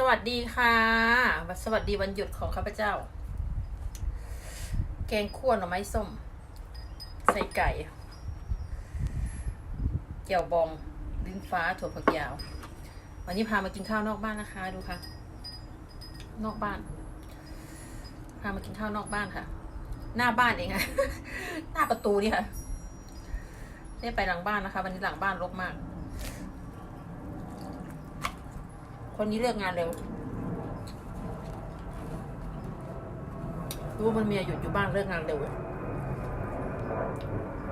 สวัสดีค่ะ สวัสดีวันหยุดของข้าพเจ้า แกงคั่วหน่อไม้ส้ม ใส่ไก่เกี่ยวบองลิ้นฟ้าถั่วฝักยาว วันนี้พามากินข้าวนอกบ้านนะคะ ดูค่ะ นอกบ้าน พามากินข้าวนอกบ้านค่ะ หน้าบ้านเองอะหน้าประตูนี่ค่ะได้ไปหลังบ้านนะคะ วันนี้หลังบ้านรกมาก คนนี้เลิกงานเร็ว รู้มันเมียหยุดอยู่บ้านเลิกงานเร็ว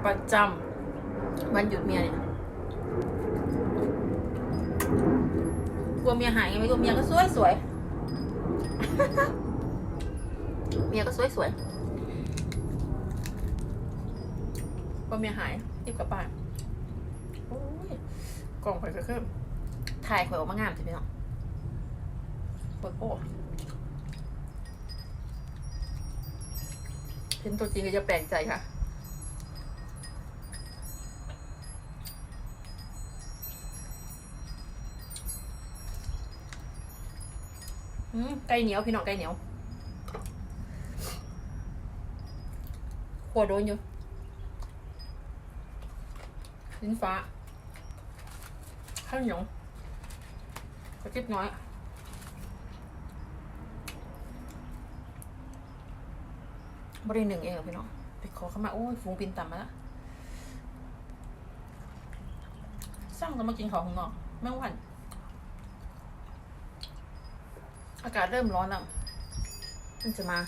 ประจำวันหยุดเมียเนี่ยกลัวเมียหายไงไม่รู้เมียก็สวยสวยเมียก็สวยสวยกลัวเมียหายรีบกลับบ้านโอ้ยกล่องไฟก็คือถ่ายข่อยออกมางามใช่ไหมเนาะ โอ้โหเห็นตัวจริงก็จะแปลกใจค่ะ อืมไก่เหนียวพี่น้องไก่เหนียวขัวโดนอยู่ลิ้นฟ้าข้าวเหนียวกระจิบน้อย บริหนึ่งเองเหรอพี่น้องไปขอเข้ามา โอ้ยฟูงปินต่ำมาแล้วสร้างจะมากินของข้างนอกแม่วัน อากาศเริ่มร้อนแล้ว มันจะมา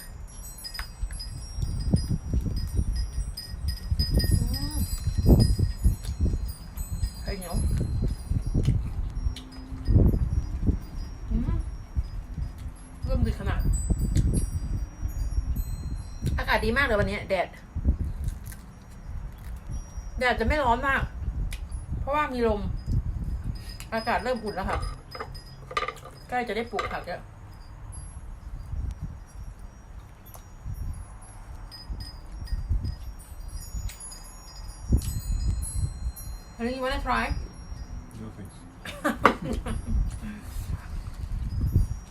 ไข่เหนียวเริ่มดีขนาดากาศดีมากเลยวันนี้แดด แดดจะไม่ร้อนมาก เพราะว่ามีลม อากาศเริ่มอุ่นแล้วค่ะ ใกล้จะได้ปลูกผักแล้วอันนี้ you wanna try No thanks.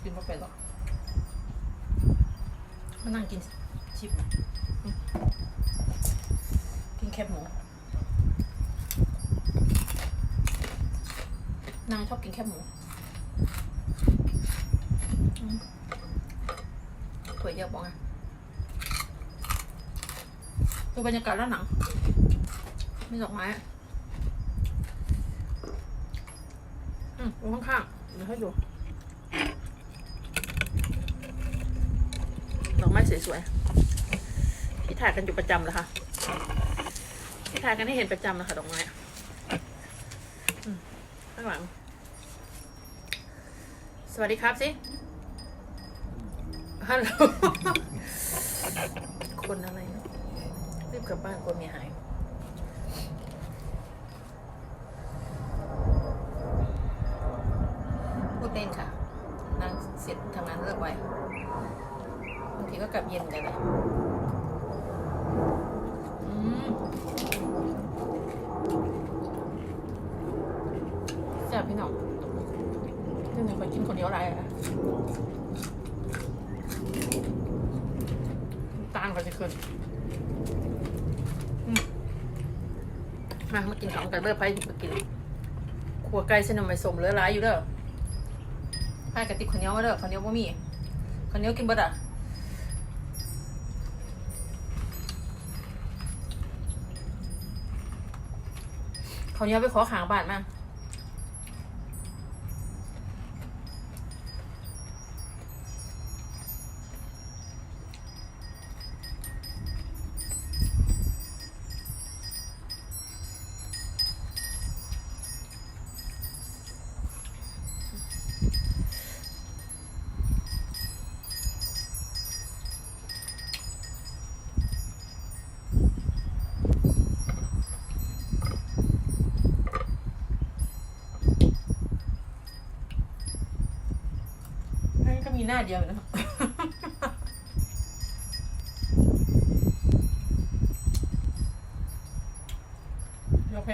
กินไม่เป็นหรอกมานั่งกิน ชิมกินแคบหมู นางชอบกินแคบหมูถั่วเยอะบ้องอะดูบรรยากาศแล้วหนังมีดอกไม้อืมดูข้างๆเดี๋ยวให้ดูดอกไม้สวยๆ ถ่ายกันอยู่ประจำเลยค่ะที่ถ่ายกันให้เห็นประจำนะคะดอกไม้ข้างหลัง สวัสดีครับสิ ฮัลโหล คนอะไรนะรีบกลับบ้านกลัวเมียหายพูดเล่นค่ะ นางเสร็จทำงานเลิกไวบางทีก็กลับเย็นกันนะอืมแซ่บพี่น้องพี่ หนียวอะไรตางก็จะขึ้นมามากินของกันเบอร์ไปมากินขัวไก่เส้นนมไม่สมเหลือหลายอยู่เด้อพายกระติกคนเดียวมาเด้อคนเดียวบ่มีคนเดียวกินเบิดอะเขาเนี้ยไปขอขางบาทมา หน้าเดียวนะครับโอเค